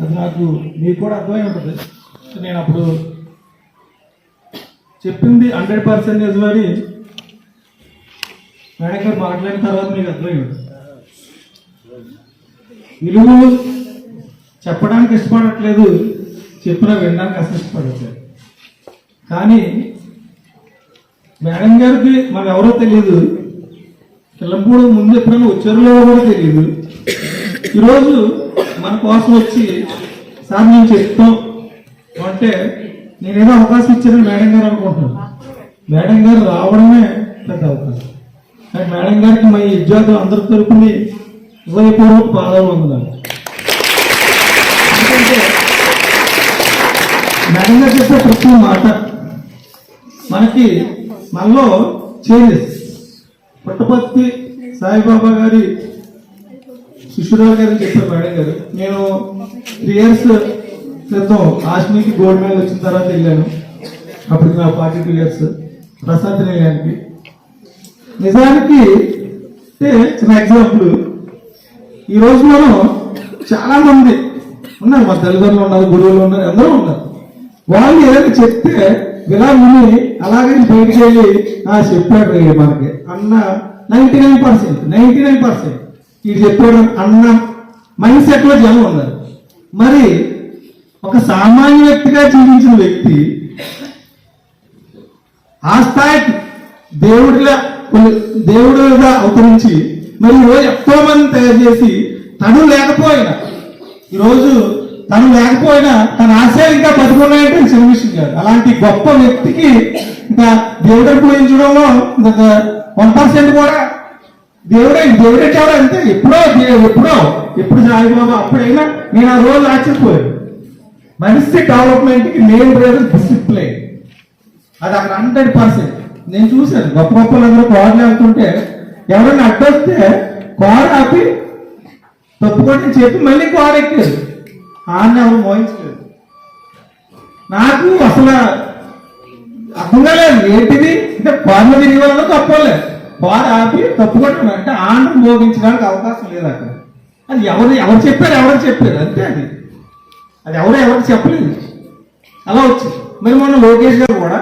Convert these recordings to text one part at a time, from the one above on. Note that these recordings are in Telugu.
అది నాకు మీకు కూడా అర్థమై ఉంటుంది. నేను అప్పుడు చెప్పింది హండ్రెడ్ పర్సెంటేజ్ అని మేడం గారు మాట్లాడిన తర్వాత మీకు అర్థమై ఉంటుంది. విలువలు చెప్పడానికి ఇష్టపడట్లేదు చెప్పిన వినడానికి అసలు ఇష్టపడట్లేదు. కానీ మేడం గారికి మనం ఎవరో తెలియదు. పిల్లంపూడి ముందు ఎప్పుడైనా వచ్చారో కూడా తెలియదు. ఈరోజు మన కోసం వచ్చి సార్ నేను చెప్తాం అంటే నేనేదో అవకాశం ఇచ్చానని మేడం గారు అనుకుంటున్నాను. మేడం గారు రావడమే పెద్ద అవకాశం. కానీ మేడం గారికి మా విద్యార్థులు అందరి తరపుని హృదయపూర్వక పాదాలు వందనాలు. మేడం గారు చెప్పే ప్రతి మాట మనకి మనలో చేంజెస్. పుట్టపర్తి సాయిబాబా గారి శిశురావు గారు చెప్పారు మేడం గారు నేను త్రీ ఇయర్స్ క్రితం కాశ్మీర్కి గోల్డ్ మెడల్ వచ్చిన తర్వాత వెళ్ళాను. అప్పుడు నా ఫార్టీ టూ ఇయర్స్ ప్రశాంత్ నిలయానికి నిజానికి అంటే చిన్న ఎగ్జాంపుల్ ఈ మనం చాలా మంది ఉన్నారు మా తల్లిదండ్రులు ఉన్నారు గురువులు ఉన్నారు అందరూ ఉన్నారు. వాళ్ళు ఏదైనా చెప్తే ఇలా విని అలాగే బయటికి వెళ్ళి చెప్పాడు మనకి అన్న ninety nine percent ninety nine percent ఇది చెప్పాడు అన్న మైండ్ సెట్లో జనం ఉన్నారు. మరి ఒక సామాన్య వ్యక్తిగా జీవించిన వ్యక్తి ఆ స్థాయికి దేవుడిలా దేవుడుగా అవతరించి మరి ఈరోజు ఎంతో మంది తయారు చేసి తను లేకపోయినా ఈరోజు తను లేకపోయినా తన ఆశయాలు ఇంకా బతుకున్నాయంటే చిన్న విషయం కాదు. అలాంటి గొప్ప వ్యక్తికి ఇంకా దేవుడు పూజించడంలో ఇంకా వన్ పర్సెంట్ కూడా దేవుడే దేవుడే చాలా అంతే ఎప్పుడో ఎప్పుడో ఎప్పుడు సాయిబాబా అప్పుడైనా నేను ఆ రోజు ఆశ్చర్యపోయాను మనిషి డెవలప్మెంట్కి మెయిన్ రీజన్ డిసిప్లైన్ అది అక్కడ హండ్రెడ్ పర్సెంట్ నేను చూశాను గొప్ప గొప్ప అందరూ కోడలు వెళ్తుంటే ఎవరైనా అడ్డొస్తే కోడ ఆపి తప్పుకొని చెప్పి మళ్ళీ కోడ ఎక్కారు. ఆన్న ఎవరు మోహించలేదు. నాకు అసలు అర్థం కాలేదు ఏంటిది? అంటే కోడలు తిరిగి తప్పలేదు కోడ ఆపి తప్పుకుంటున్నా అంటే ఆనందం భోగించడానికి అవకాశం లేదు అక్కడ అది ఎవరు ఎవరు చెప్పారు ఎవరు చెప్పారు అంతే అది. అది ఎవరు ఎవరు చెప్పలేదు. అలా వచ్చింది. మరి మొన్న లోకేష్ గారు కూడా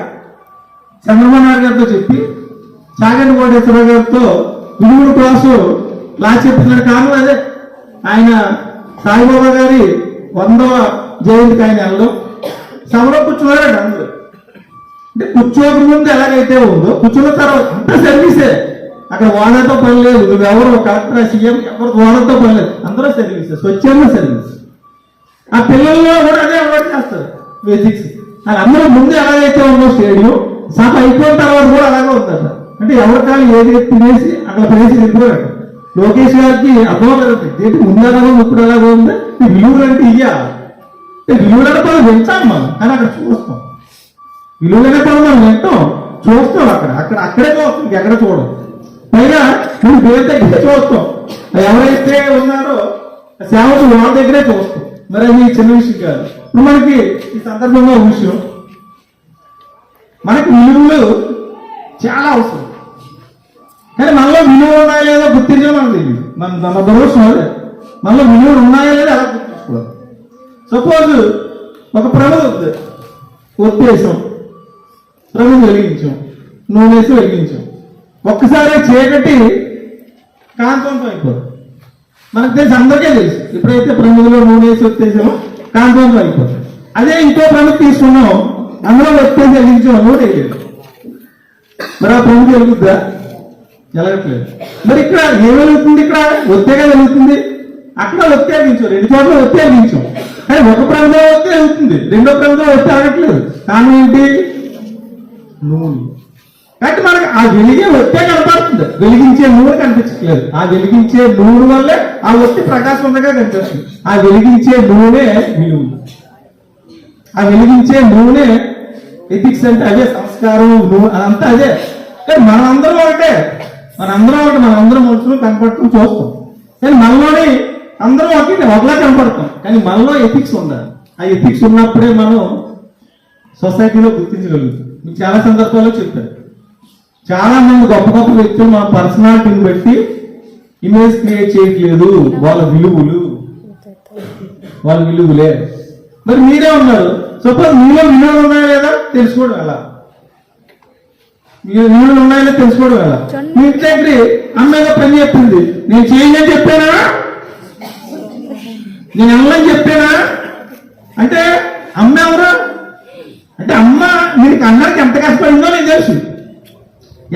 చంద్రబాబు నాయుడు గారితో చెప్పి చాగంటి కోటేశ్వరరావు గారితో విడుగుడు క్లాసు లా చెప్తున్నాడు కారణం అదే. ఆయన సాయిబాబా గారి వందవ జయంతికి ఆయన వెళ్ళడం. సభలో కూర్చున్నాడు అందరూ. అంటే కూర్చోక ముందు ఎలాగైతే ఉందో కూర్చున్న తర్వాత అంత సర్వీసే అక్కడ వాడతో పని లేదు. నువ్వెవరు కలెక్టర్ సీఎం ఎవరు వాళ్ళతో పని లేదు. అందరూ సర్వీసే స్వచ్ఛంద సర్వీస్ ఆ పిల్లల్లో కూడా అదే అలవాటు చేస్తారు. ఫిజిక్స్ అది అందరూ ముందు ఎలాగైతే ఉందో స్టేడియం సభ అయిపోయిన తర్వాత కూడా అలాగే ఉందట. అంటే ఎవరికాలు ఏది తినేసి అక్కడ ప్లేస్ వెళ్ళిపోయాడు లోకేష్ గారికి అర్థమవుతుంది ఏంటి ముందు ఇప్పుడు ఎలాగో ఉంది? ఈ విలువలు అంటే ఇయ్యా. విలువలు అంటే మనం వింటాం మనం. కానీ అక్కడ చూస్తాం. విలువలు అంటే మనం వింటాం చూస్తాం అక్కడ. అక్కడ అక్కడే చూస్తాం. ఎక్కడ చూడం? పైగా నువ్వు పేరు దగ్గరే చూస్తాం. ఎవరైతే ఉన్నారో సేవకు వాళ్ళ దగ్గరే చూస్తాం. మరి అది చిన్న విషయం కాదు. ఇప్పుడు మనకి ఈ సందర్భంగా ఒక విషయం. మనకి విలువలు చాలా అవసరం. కానీ మనలో విలువ ఉన్నాయా లేదో గుర్తించడం మనకు తెలియదు. మన మన దోషం అదే మనలో విలువలు ఉన్నాయా లేదా అలా గుర్తించుకోవాలి? సపోజ్ ఒక ప్రమద ఉద్దేశం ఒత్తేసాం వెలిగించాం. నూనె వేసి వెలిగించాం. ఒక్కసారి చీకటి కాంతవంతం అయిపోదు. మనకు తెలిసి అందరికీ తెలుసు. ఎప్పుడైతే ప్రముఖలో నూనె వేసి వచ్చేసామో కాంతవంతం అయిపోతుంది. అదే ఇంకో ప్రముఖ తీసుకున్నాం. అందులో వచ్చేసి వెలిగించాం నూనె వేయలేదు మరి ఆ ప్రముఖ వెలుగుద్దా? వెలగట్లేదు. మరి ఇక్కడ ఏం వెలుగుతుంది ఇక్కడ? ఒత్తేగా వెలుగుతుంది. అక్కడ ఒత్తేగించాం రెండు చోట్ల ఒత్తేగించాం కానీ ఒక ప్రాంతంలో ఒత్తే వెళ్తుంది రెండో ప్రాంతంలో ఒత్తే ఆగట్లేదు. కారణం ఏంటి? నూనె. కాబట్టి మనకి ఆ వెలిగే ఒత్తే కనపడుతుంది. వెలిగించే నూనె కనిపించట్లేదు. ఆ వెలిగించే నూనె వల్లే ఆ ఒత్తి ప్రకాశవంతంగా కనిపిస్తుంది. ఆ వెలిగించే నూనె విలువ ఆ వెలిగించే నూనె ఎథిక్స్ అంటే అదే సంస్కారం నూనె అంతా అదే. కానీ మనందరం ఒకటే. మనందరం ఒకటి మనందరం మనుషులు కనపడుతూ చూస్తాం. కానీ మనలోని అందరం ఒకటి ఒకలా కనపడతాం. కానీ మనలో ఎథిక్స్ ఉండాలి. ఆ ఎథిక్స్ ఉన్నప్పుడే మనం సొసైటీలో గుర్తించగలుగుతాం. మీకు చాలా సందర్భాల్లో చెప్పారు చాలా మంది గొప్ప గొప్ప వ్యక్తులు మన పర్సనాలిటీని బట్టి ఇమేజ్ క్రియేట్ చేయట్లేదు. వాళ్ళ విలువలు. వాళ్ళ విలువ లేదు మరి మీరే ఉన్నారు. సపోజ్ మీలో విలువలు ఉన్నాయా లేదా తెలుసుకోవడం ఎలా? విలువలు ఉన్నాయా లేదా తెలుసుకోవడం ఎలా? మీ ఇంటి దగ్గర అమ్మ ఏదో పని చెప్పింది. నేను చేయని అని చెప్పానా? నేను వెళ్ళని చెప్పానా? అంటే అమ్మ ఎవరు? అంటే అమ్మ మీరు అన్నానికి ఎంత కష్టపడిందో నేను తెలుసు.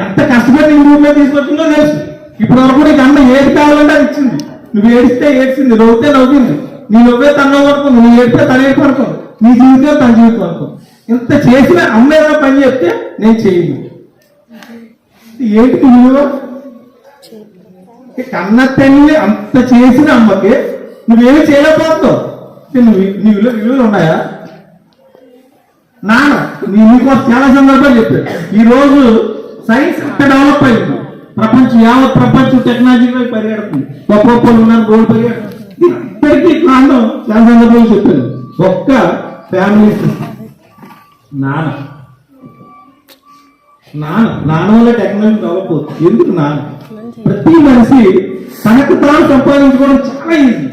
ఎంత కష్టపడి నీ ఊళ్ళో తీసుకొచ్చిందో తెలుసు. ఇప్పుడు వరకు నీకు అమ్మ ఏది కావాలంటే అది ఇచ్చింది. నువ్వు ఏడిస్తే ఏడ్చింది నవ్వుతే నవ్వింది. నీ నవ్వే తన వరకు నువ్వు ఏడితే తన ఏడు అనుకో నీ జీవితం తన జీవితం వరకు ఇంత చేసిన అమ్మ ఏదైనా పని చెప్తే నేను చేయను. ఏంటి విలువ కన్న తల్లి అంత చేసిన అమ్మకి నువ్వేమి చేయలేకపోతావు నువ్వు నీ విలువ విలువలు ఉన్నాయా? నాన్న నీకో చాలా సందర్భాలు చెప్పాడు ఈ రోజు సైన్స్ అంత డెవలప్ అయింది. ప్రపంచం యావత్ ప్రపంచం టెక్నాలజీ వైపు పరిగెడుతుంది. గొప్ప గొప్పలు ఉన్నారు గోల్డ్ పరిగెడుతుంది ఇప్పటికీ కారణం చాలా సందర్భాలు చెప్పాను ఒక్క ఫ్యామిలీ నాన్న. నాన్న నాన్న వల్ల టెక్నాలజీ డెవలప్ అవుతుంది. ఎందుకు నాన్న? ప్రతి మనిషి తనకు తాను సంపాదించుకోవడం చాలా ఈజీ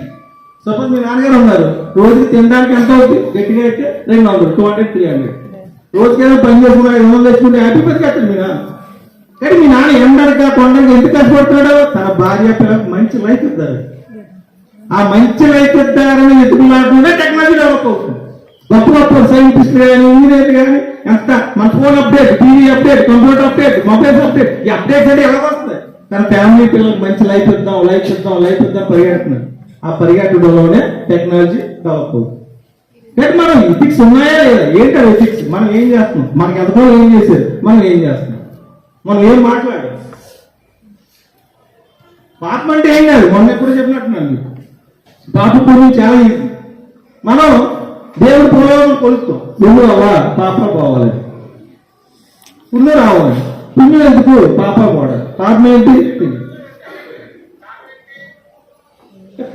సపోజ్ మీ నాన్నగారు ఉన్నారు. రోజుకి తినడానికి ఎంత అవుతుంది గట్టిగా అయితే రెండు వందలు టూ హండ్రెడ్ త్రీ హండ్రెడ్ రోజుకి పని చేసుకుంటే ఐదు వందలు తెచ్చుకుంటే హ్యాపీ బతికేస్తారు కట్టండి కానీ మీ నాన్న ఎండనక కొండగా ఎందుకు కష్టపడుతున్నాడో? తన భార్య పిల్లలకు మంచి లైఫ్ ఇస్తారు. ఆ మంచి లైఫ్ ఇద్దారని ఎదుగులాడుతుంటే టెక్నాలజీ డెవలప్ అవుతుంది. గొప్ప గొప్ప సైంటిస్ట్ కానీ ఇంజనీర్లు కానీ ఎంత మన phone update TV update computer update mobile update ఈ అప్డేట్స్ అంటే ఎలా వస్తుంది తన ఫ్యామిలీ పిల్లలకు మంచి లైఫ్ ఇద్దాం లైఫ్ ఇద్దాం లైఫ్ ఇద్దాం పరిగెడుతున్నారు. ఆ పరిగెట్టడంలోనే టెక్నాలజీ డెవలప్ అవుతుంది కానీ మనం ఎథిక్స్ ఉన్నాయా లేదా? ఏంటి అది ఎథిక్స్ మనం ఏం చేస్తున్నాం? మనకి ఎంతకాలం ఏం చేసేది మనం ఏం చేస్తున్నాం? మనం ఏం మాట్లాడాం? పాపం అంటే ఏం కాదు. మొన్న ఎప్పుడు చెప్పినట్టున్నాను పాప పూర్వం చాలా ఈజీ. మనం దేవుడు పుణ్యం కొలుస్తాం. నువ్వు అవ్వా పాప పోవాలి. పుణ్యం రావాలి. పుణ్యం ఎందుకు? పాప పోవాలి పాపం ఏంటి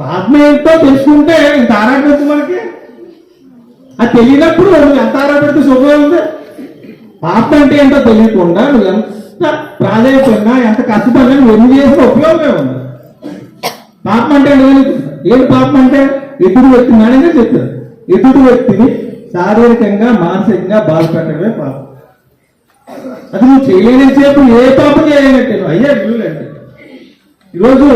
ఆత్మ ఏంటో తెలుసుకుంటే ఇంత ఆరాటం మనకి? అది తెలియనప్పుడు నువ్వు ఎంత ఆరాటపడితే శుభ్రం ఉంది. ఆత్మ అంటే ఏంటో తెలియకుండా నువ్వు ఎంత ప్రాధాన్యపడినా ఎంత కష్టపడినా నువ్వు ఎన్ని చేసిన ఉపయోగమే ఉంది. పాపం అంటే ఏంటి పాపం అంటే ఎదుటి వ్యక్తిని అనే చెప్తారు. ఎదుటి వ్యక్తిని శారీరకంగా మానసికంగా బాధపెట్టడమే పాపం. అది నువ్వు చేయలేని సేపు ఏ పాపం చేయలేనట్టే నువ్వు అయ్యా వీళ్ళు అంటే. ఈరోజు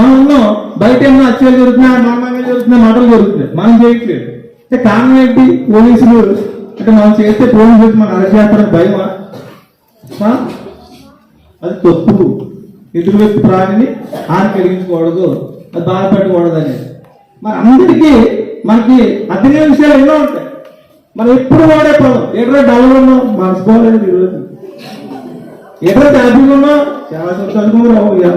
మనం ఉన్నాం బయట ఏమన్నా అత్యాలు జరుగుతున్నాయి మీద జరుగుతున్నాయి మాటలు జరుగుతున్నాయి. మనం చేయట్లేదు. అంటే కారణం ఏంటి? పోలీసులు అంటే మనం చేస్తే పోలీసులు మనం అరెస్ట్ చేస్తారని భయమా? ఆ? అది తప్పు. ఎదురు వ్యక్తి ప్రాణిని హాని కలిగించకూడదు. అది బాధపెట్టకూడదు అనేది మరి అందరికీ మనకి అర్థమైన విషయాలు ఎన్నో ఉంటాయి. మనం ఎప్పుడు వాడే పదం ఎక్కడ డబ్బులు ఉన్నాం మనసుకోలేదు ఎక్కడైతే ఎక్కడ హ్యాపీగా ఉన్నాం చాలా సంతోషంగా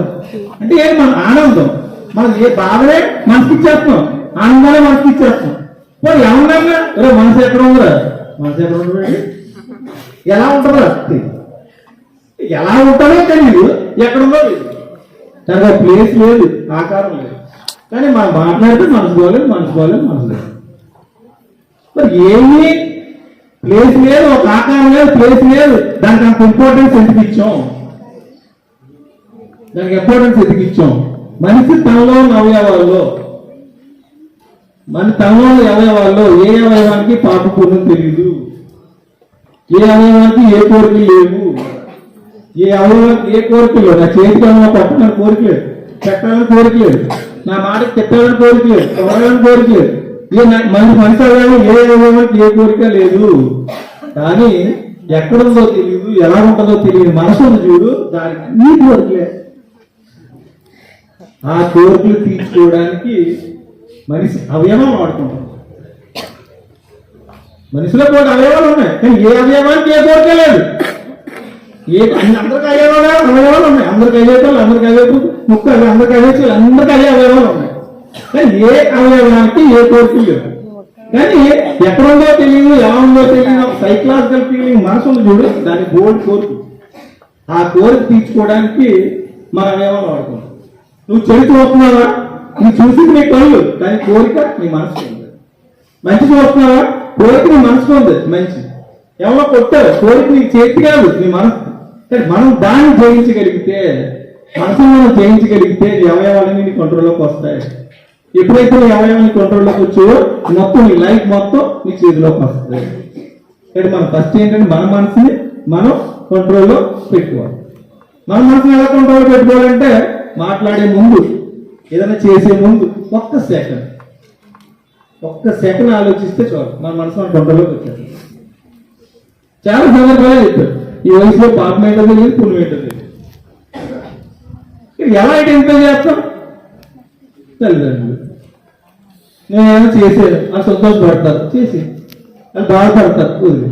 అంటే ఏంటి మన ఆనందం? మనం ఏ బాధలే మనసుకి ఇచ్చేస్తున్నాం. ఆనందాలే మనసుకి ఇచ్చేస్తున్నాం. పోనీ ఏమన్నా రే మనసు ఎక్కడ ఉందిరా మనసు ఎక్కడ ఉంటుంది ఎలా ఉంటుందా ఎలా ఉంటుందో తెలియదు ఎక్కడుందో తెలియదు దానికి ఒక ప్లేస్ లేదు ఆకారం లేదు. కానీ మనం మాట్లాడితే మనసు పోలేదు మనసు పోలేదు మనసు లేదు మరి ఏమీ ప్లేస్ లేదు ఒక ఆకారం లేదు ప్లేస్ లేదు. దానికి అంత ఇంపార్టెన్స్ ఎందుకు ఇచ్చాం? దానికి ఇంపార్టెన్స్ ఎందుకు ఇచ్చాం? మనిషి తనలో ఉన్న అవయవాల్లో మన తనలో ఉన్న అవయవాల్లో ఏ అవయవానికి పాప పూర్ణం తెలియదు ఏ అవయవానికి ఏ కోరిక లేవు? ఏ అవయవానికి ఏ కోరిక లేవు. నా చేతికి అమ్మ పట్టుకుని కోరిక లేదు. పెట్టాలని కోరిక లేదు. నా మాటకి తిట్టాలని కోరిక లేదు. కోరిక లేదు. మన మనిషి ఏ అవయవానికి ఏ కోరిక లేదు. కానీ ఎక్కడుందో తెలియదు ఎలా ఉంటుందో తెలియదు మనసు చూడు దానికి నీ కోరికలే. ఆ కోరికలు తీర్చుకోవడానికి మనిషి అవయవం వాడుకుంటాం మనిషిలో కూడా అవయవాలు ఉన్నాయి కానీ ఏ అవయవానికి ఏ కోరిక లేదు. ఏ అందరికి అయ్యేవాళ్ళు అవయవాలు ఉన్నాయి. అందరికి అయ్యేటోళ్ళు అందరికి అయ్యేటోళ్ళు ముక్కలు అందరికి అయ్యేటోళ్ళు అందరికి అయ్యే అవయవాలు ఉన్నాయి. ఏ అవయవానికి ఏ కోరిక లేదు కానీ ఎక్కడ ఉందో తెలియదు ఎలా ఉందో తెలియదు సైకలాజికల్ ఫీలింగ్ మనసు ఉంది చూడు దాని బోల్డ్ కోరిక. ఆ కోరిక తీర్చుకోవడానికి మనం ఏమో వాడుకుంటాం నువ్వు చెడు చూస్తున్నావా నువ్వు చూసింది నీ కళ్ళు దాని కోరిక నీ మనసు ఉంది. మంచి చూస్తున్నావా కోరిక నీ మనసు ఉంది మంచి ఎవరో కొట్టారు కోరిక నీ చేతి కాదు నీ మనసు. కానీ మనం దాన్ని జయించగలిగితే మనసును మనం జయించగలిగితే నీ అవయవాలన్నీ నీ కంట్రోల్లోకి వస్తాయి. ఎప్పుడైతే నీ అవయవాన్ని కంట్రోల్లోకి వచ్చావో మొత్తం నీ లైఫ్ మొత్తం నీ చేతిలోకి వస్తుంది. అంటే మనం ఫస్ట్ ఏంటంటే మన మనసుని మనం కంట్రోల్లో పెట్టుకోవాలి. మన మనసుని ఎలా కంట్రోల్ పెట్టుకోవాలంటే మాట్లాడే ముందు ఏదైనా చేసే ముందు ఒక్క సెకండ్ ఒక్క సెకండ్ ఆలోచిస్తే చాలు మన మనసు మన కంట్రోల్లోకి వచ్చేది చాలా సందర్భాలు చెప్పారు ఈ వయసులో పాపం ఏంటో తెలియదు పుణ్యం ఏంటో తెలియదు. ఇది ఎలా ఐడెంటిఫై చేస్తాం? తల్లిదండ్రులు. నేనేమో చేసేది ఆ సంతోషపడతారు చేసి అది బాధపడతారు వదిలి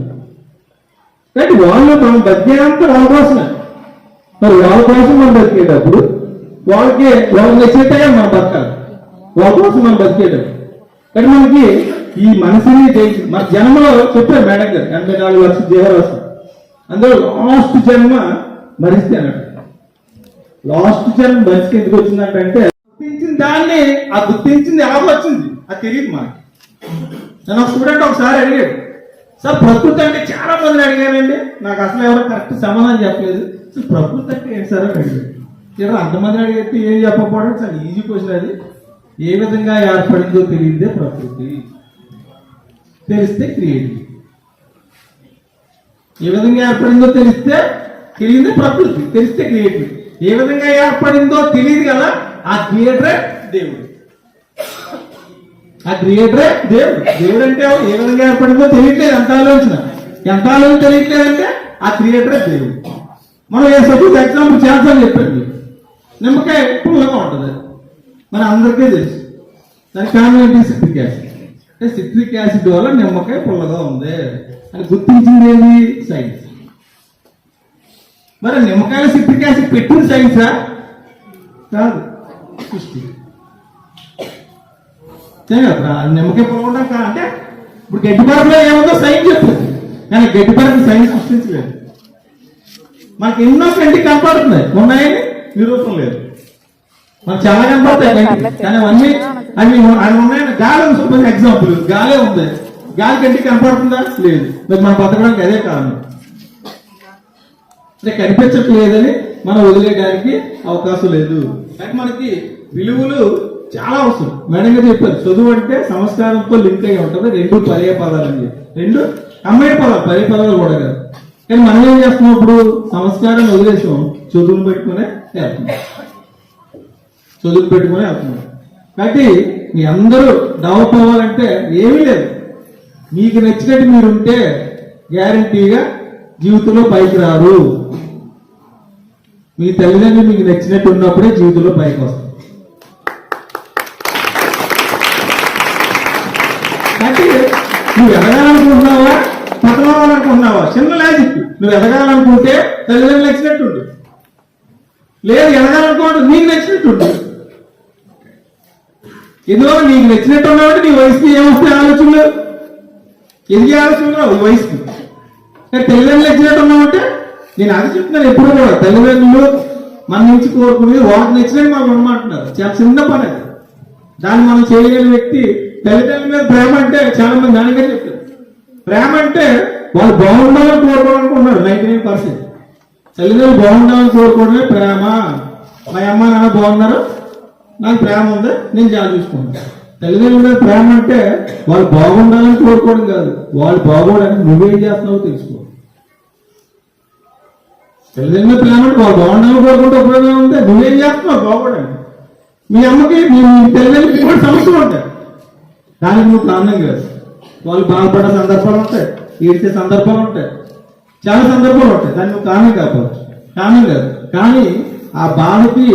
కానీ వాళ్ళు మనం బతికేదంతా వాళ్ళ కోసమే మరి వాళ్ళ కోసం మనం బతికేటప్పుడు వాళ్ళకి వాళ్ళు నచ్చితే మనం బతకాలి. వాళ్ళ కోసం మనం బతికేటప్పుడు. కానీ మనకి ఈ మనసుని జయించి మన జన్మలో చెప్పారు మేడం గారు ఎనభై నాలుగు లక్షల జీవరాశి అందులో లాస్ట్ జన్మ మరిస్తే అన్నట్టు లాస్ట్ జన్మ మనిషికి ఎందుకు వచ్చిందంటే గుర్తించిన దాన్ని ఆ గుర్తించింది ఎలా వచ్చింది? అది తెలియదు మనకి. నేను ఒక స్టూడెంట్ ఒకసారి అడిగాడు సార్ ప్రకృతి అంటే చాలా మందిని అడిగానండి నాకు అసలు ఎవరో కరెక్ట్ సమాధానం చెప్పలేదు. సార్ ప్రకృతి అంటే ఏంటి సార్? అని అడిగాడు. ఇలా అంతమంది అడిగితే ఏం చెప్పకపోవడం చాలా ఈజీ క్వశ్చన్ అది. ఏ విధంగా ఏర్పడిందో తెలియదే ప్రకృతి. తెలిస్తే క్రియేటివ్ ఏ విధంగా ఏర్పడిందో తెలిస్తే తెలియదే ప్రకృతి. తెలిస్తే క్రియేటివ్ ఏ విధంగా ఏర్పడిందో తెలియదు కదా ఆ క్రియేటర్ దేవుడు. ఆ క్రియేటరే దేవుడు దేవుడు అంటే ఏ విధంగా ఏర్పడిందో తెలియట్లేదు. ఎంత ఆలోచన? ఎంత ఆలోచన తెలియట్లేదంటే ఆ క్రియేటరే దేవుడు మనం ఏ సపోజ్ ఎగ్జాంపుల్ చేద్దాం చెప్పండి. నిమ్మకాయ పుల్లగా ఉంటుంది. మన అందరికీ తెలుసు. దాని కారణం ఏంటి? Citric acid. అంటే సిట్రిక్ యాసిడ్ వల్ల నిమ్మకాయ పుల్లగా ఉంది. అని గుర్తించింది ఏది? సైన్స్. మరి నిమ్మకాయ సిట్రిక్ యాసిడ్ పెట్టింది సైన్సా? కాదు. సృష్టి. చేయగలరా నిమ్మకాయ పొలవడం కా అంటే ఇప్పుడు గడ్డి పరపులో ఏముందో సైన్స్ చెప్తుంది. కానీ గడ్డి పరపు సైన్స్ సృష్టించలేదు. మనకి ఎన్నో కంటికి కనపడుతున్నాయి. ఉన్నాయని నిరూపణ లేదు. మనకు చాలా కనపడతాయి కానీ అవన్నీ అవి అవి ఉన్నాయని గాలి సపోజ్ ఎగ్జాంపుల్. గాలే ఉంది. గాలి కంటికి కనపడుతుందా? లేదు. మరి మనం బతకడానికి అదే కారణం. అంటే కనిపించట్లేదని మనం వదిలేయడానికి అవకాశం లేదు. కానీ మనకి విలువలు చాలా అవసరం. మేడం గారు చెప్పారు చదువు అంటే సంస్కారంతో లింక్ అయి ఉంటుంది రెండు పర్యాయ పదాలు అని చెప్పి రెండు అమ్మాయి పదాలు పర్యాయ పదాలు కూడా కాదు. కానీ మనం ఏం చేస్తున్నాం ఇప్పుడు? సంస్కారం వదిలేసాం చదువును పెట్టుకునే వెళ్తున్నాం. చదువు పెట్టుకునే వెళ్తున్నాం. కాబట్టి మీ అందరూ డెవలప్ అవ్వాలంటే ఏమీ లేదు. మీకు నచ్చినట్టు మీరు ఉంటే గ్యారంటీగా జీవితంలో పైకి రారు. మీ తల్లిదండ్రులు మీకు నచ్చినట్టు ఉన్నప్పుడే జీవితంలో పైకి వస్తారు కాబట్టి నువ్వు ఎదగాలనుకుంటున్నావా? పతనవ్వాలనుకుంటున్నావా చిన్న లాజిక్ నువ్వు ఎదగాలనుకుంటే తల్లిదండ్రులు నచ్చినట్టు లేదు ఎదగాలనుకోవడం నీకు నచ్చినట్టు ఇందులో నీకు నచ్చినట్టు ఉన్నావంటే నీ వయసుకి ఏమొస్తాయి ఆలోచనలు? ఎదిగే ఆలోచనలు? రావు ఈ వయసుకి. తల్లిదండ్రులు నచ్చినట్టు ఉన్నావంటే నేను అది చెప్తున్నాను ఎప్పుడు కూడా. తల్లిదండ్రులు మన నుంచి కోరుకునేది వాళ్ళకి నచ్చినట్టు మనం ఉండమంటున్నారు. చాలా చిన్న పని అది. దాన్ని మనం చేయగలిగిన వ్యక్తి తల్లిదండ్రుల మీద ప్రేమ అంటే చాలా మంది దానికే చెప్తారు ప్రేమ అంటే వాళ్ళు బాగుండాలని కోరుకోవాలనుకుంటున్నారు నైన్టీ నైన్ పర్సెంట్. తల్లిదండ్రులు బాగుండాలని కోరుకోవడమే ప్రేమ. మా అమ్మ నాన్న బాగున్నారు? నాకు ప్రేమ ఉంది నేను చాలా చూసుకుంటాను తల్లిదండ్రుల మీద ప్రేమ అంటే వాళ్ళు బాగుండాలని కోరుకోవడం కాదు. వాళ్ళు బాగోవడానికి నువ్వేం చేస్తున్నావో తెలుసుకో. తల్లిదండ్రుల ప్రేమ అంటే వాళ్ళు బాగుండాలని కోరుకుంటే ఉపయోగం ఉంది నువ్వేం చేస్తున్నావు? బాగోడానికి మీ అమ్మకి మీ తల్లిదండ్రులకి కూడా సమస్యలు ఉంటాయి. దానికి నువ్వు కారణం కాదు. వాళ్ళు బాధపడే సందర్భాలు ఉంటాయి ఏడ్చే సందర్భాలు ఉంటాయి చాలా సందర్భాలు ఉంటాయి. దాన్ని నువ్వు కారణం కాకపోవచ్చు. కారణం కాదు. కానీ ఆ బాధకి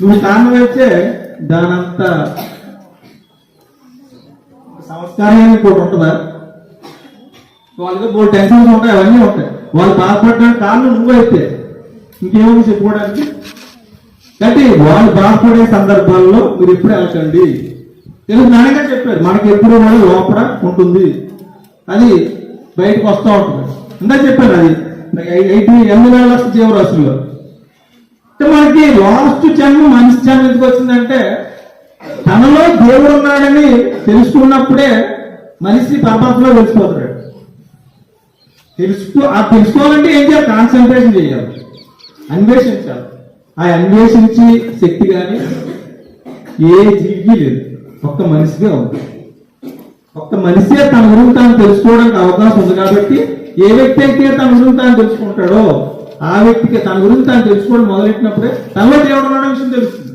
నువ్వు కారణం అయితే దానంత సంస్కారాన్ని కూడా ఉంటుందా? వాళ్ళకి మూడు టెన్షన్స్ ఉంటాయి అవన్నీ ఉంటాయి. వాళ్ళు బాధపడడానికి కారణం నువ్వైతే ఇంకేమో చెప్పుకోవడానికి? కాబట్టి వాళ్ళు బాధపడే సందర్భాల్లో మీరు ఎప్పుడు వెళ్ళకండి. తెలుగు నాన్నగా చెప్పారు మనకి ఎప్పుడు కూడా లోపల ఉంటుంది. అది బయటకు వస్తూ ఉంటుంది. ఇందా చెప్పాను అది. ఎయిటీ ఎనిమిది వేల లక్షల జీవరాశుల్లో. మనకి లాస్ట్ జన్మ మనిషి జన్మ ఎందుకు వచ్చిందంటే తనలో దేవుడు ఉన్నాడని తెలుసుకున్నప్పుడే మనిషి పరమాత్మలో తెలిసిపోతాడు. తెలుసుకో ఆ తెలుసుకోవాలంటే ఏం చేయాలి? కాన్సన్ట్రేషన్ చేయాలి. అన్వేషించాలి. ఆ అన్వేషించి శక్తి కానీ ఏ జీవి లేదు. ఒక్క మనిషిగా ఉంది. ఒక్క మనిషే తన గురించి తాను తెలుసుకోవడానికి అవకాశం ఉంది కాబట్టి ఏ వ్యక్తి అయితే తన గురించి తాను తెలుసుకుంటాడో ఆ వ్యక్తికి తన గురించి తాను తెలుసుకోవడం మొదలెట్టినప్పుడే తనలో దేవుడు ఉన్న విషయం తెలుస్తుంది.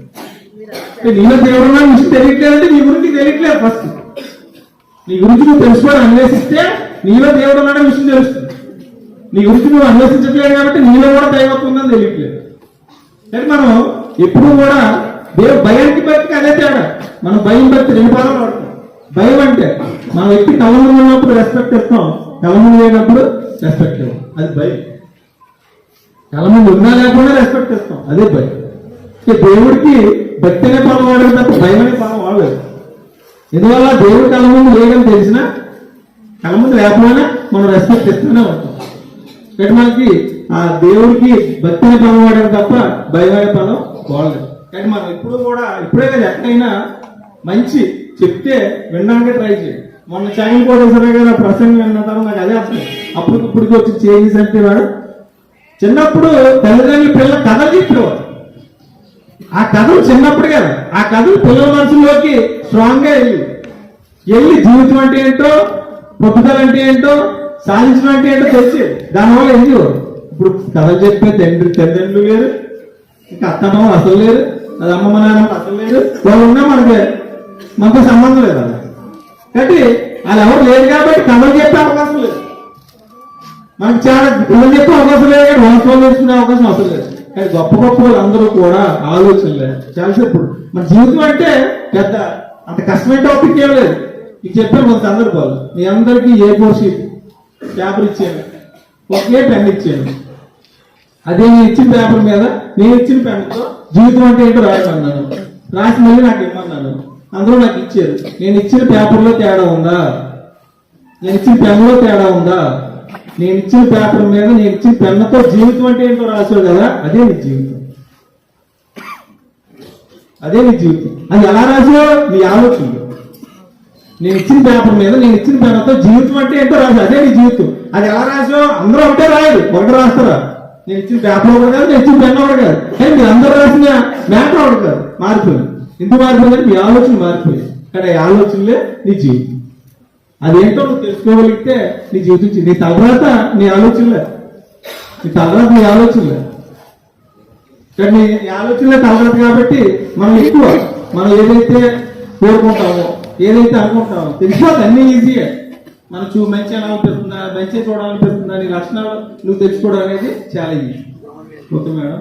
నీలో దేవుడు ఉన్న విషయం తెలియట్లేదంటే నీ గురించి తెలియట్లేదు ఫస్ట్ నీ గురించి నువ్వు తెలుసుకోవడం అన్వేషిస్తే నీలో దేవుడు ఉన్నాడో విషయం తెలుస్తుంది. నీ గురించి నువ్వు అన్వేషించట్లేదు కాబట్టి నీలో కూడా దైవత్వం ఉందని తెలియట్లేదు. కానీ మనం ఎప్పుడు కూడా దేవుడు భయానికి భక్తికి అదే తేడా. మనం భయం పెట్టి రెండు పదాలు వాడతాం భయం అంటే మనం ఎక్కి కళ్ళ ఉన్నప్పుడు రెస్పెక్ట్ ఇస్తాం. కళ్ళ ముందు లేనప్పుడు రెస్పెక్ట్ ఇవ్వం. అది భయం. కళ్ళ ముందు ఉన్నా లేకుండా రెస్పెక్ట్ ఇస్తాం. అదే భయం. దేవుడికి భక్తి అనే పదం వాడదు తప్ప భయం అనే పదం వాడలేదు. ఎందువల్ల? దేవుడి కళ్ళ ముందు లేదని తెలిసినా కళ్ళ ముందు లేకపోయినా మనం రెస్పెక్ట్ ఇస్తూనే ఉంటాం. ఇక్కడ మనకి ఆ దేవుడికి భక్తి అనే పదం వాడడం తప్ప భయం అనే పదం వాడలేదు. కానీ మనం ఎప్పుడు కూడా ఇప్పుడే కదా ఎక్కడైనా మంచి చెప్తే వినడానికి ట్రై చేయండి మొన్న చైన్ కోటేశ్వర గారు ప్రసంగం విన్న తర్వాత నాకు అదే అర్థం. అప్పుడు ఇప్పటికి వచ్చి చేంజెస్ అంటే వాడు చిన్నప్పుడు తల్లిదండ్రులు పిల్ల కథలు చెప్పేవారు. ఆ కథలు చిన్నప్పుడు కదా. ఆ కథలు పిల్లల మనసులోకి స్ట్రాంగ్గా వెళ్ళి. వెళ్ళి జీవితం అంటే ఏంటో పట్టుదల అంటే ఏంటో సాధించడం అంటే ఏంటో తెచ్చి దానివల్ల ఏం ఇప్పుడు కథలు చెప్పే తండ్రి తల్లిదండ్రులు లేరు. ఇంకా అత్తమ్మ అసలు లేరు. అది అమ్మమ్మ నాన్నమ్మ అసలు లేరు. వాళ్ళు ఉన్నా మనకి మాకు సంబంధం లేదు అలా. కాబట్టి వాళ్ళు ఎవరు లేరు కాబట్టి కథలు చెప్పే అవకాశం లేదు. మనకు చాలా పిల్లలు చెప్పే అవకాశం లేదు కానీ వంశం నేర్చుకునే అవకాశం అసలు లేదు. కానీ గొప్ప గొప్ప వాళ్ళందరూ కూడా ఆలోచన లేదు. చాలాసేపు మన జీవితం అంటే పెద్ద అంత కష్టమైన టాపిక్ ఏం లేదు. మీకు చెప్పాను కొంత సందర్భాలు. మీ అందరికీ ఏ ఫోర్ షీట్ పేపర్ ఇచ్చాను. ఒకే పెన్ ఇచ్చాను. అదే నేను ఇచ్చిన పేపర్ మీద నేను ఇచ్చిన పెన్తో జీవితం అంటే ఏంటో రాయమన్నాను రాసి మళ్ళీ నాకు ఇమ్మన్నాను అందరూ నాకు ఇచ్చారు. నేను ఇచ్చిన పేపర్లో తేడా ఉందా? నేను ఇచ్చిన పెన్లో తేడా ఉందా? నేను ఇచ్చిన పేపర్ మీద నేను ఇచ్చిన పెన్నుతో జీవితం అంటే ఏంటో రాసావు కదా అదే నీ జీవితం. అదే నీ జీవితం. అది ఎలా రాసావు నీ ఆలోచన నేను ఇచ్చిన పేపర్ మీద నేను ఇచ్చిన పెన్నుతో జీవితం అంటే ఏంటో రాసు అదే నీ జీవితం. అది ఎలా రాసావు అందరూ ఒకటే రాయదు ఒకటి రాస్తారా? నేను ఇచ్చిన పేపర్ ఒకటి కాదు నేను ఇచ్చిన పెన్ను ఒకటి కాదు. కానీ మీరు అందరూ రాసిన మ్యాటర్ ఒకటి కాదు మారిపోయింది. ఎందుకు మారిపోయిందంటే మీ ఆలోచన మారిపోయాయి కానీ ఈ ఆలోచనలే నీ జీవితం. అదేంటో నువ్వు తెలుసుకోగలిగితే నీ జీవితం నీ తర్వాత నీ ఆలోచనలే. నీ తర్వాత నీ ఆలోచనలే. కానీ నీ ఆలోచనలే తలరాత కాబట్టి మనం ఎక్కువ మనం ఏదైతే కోరుకుంటామో ఏదైతే అనుకుంటామో తెలిసిపోతే అన్నీ ఈజీయే. మన చూ మంచి అనిపిస్తుందా మంచి చూడాలనిపిస్తుందా నీ లక్షణాలు నువ్వు తెలుసుకోవడం అనేది చాలా ఈజీ ఓకే మేడం?